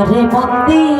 ঘরে বন্দি।